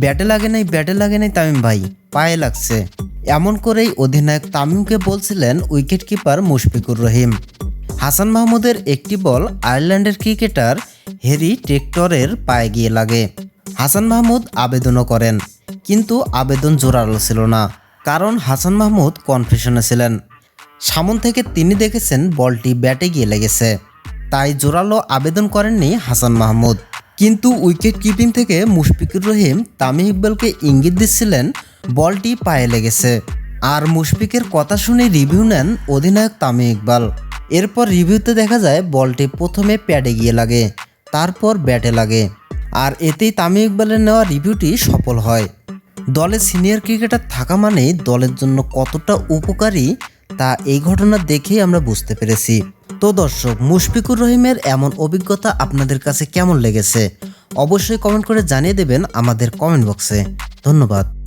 ব্যাটে লাগে নাই, ব্যাটে লাগে নাই তামিম ভাই, পায়ে লাগছে। এমন করেই অধিনায়ক তামিমকে বলছিলেন উইকেট কিপার মুশফিকুর রহিম। হাসান মাহমুদের একটি বল আয়ারল্যান্ডের ক্রিকেটার হেরি টেক্টরের পায়ে গিয়ে লাগে। হাসান মাহমুদ আবেদনও করেন, কিন্তু আবেদন জোরালো ছিল না, কারণ হাসান মাহমুদ কনফিউশনে ছিলেন। সামন থেকে তিনি দেখেছেন বলটি ব্যাটে গিয়ে লেগেছে, তাই জোরালো আবেদন করেননি হাসান মাহমুদ। কিন্তু উইকেট কিপিং থেকে মুশফিকুর রহিম, তামিম ইকবালকে ইঙ্গিত দিচ্ছিলেন, বলটি পায়ে লেগেছে। আর মুশফিকের কথা শুনে রিভিউ নেন অধিনায়ক তামিম ইকবাল। এরপর রিভিউতে দেখা যায়, বলটি প্রথমে প্যাডে গিয়ে লাগে, তারপর ব্যাটে লাগে। আর এতেই তামিম ইকবালের নেওয়া রিভিউটি সফল হয়। দলে সিনিয়র ক্রিকেটার থাকা মানেই দলের জন্য কতটা উপকারী তা এই ঘটনা দেখেই আমরা বুঝতে পেরেছি। তো দর্শক, মুশফিকুর রহিমের এমন অভিজ্ঞতা আপনাদের কাছে কেমন লেগেছে? অবশ্যই কমেন্ট করে জানিয়ে দেবেন আমাদের কমেন্ট বক্সে। ধন্যবাদ।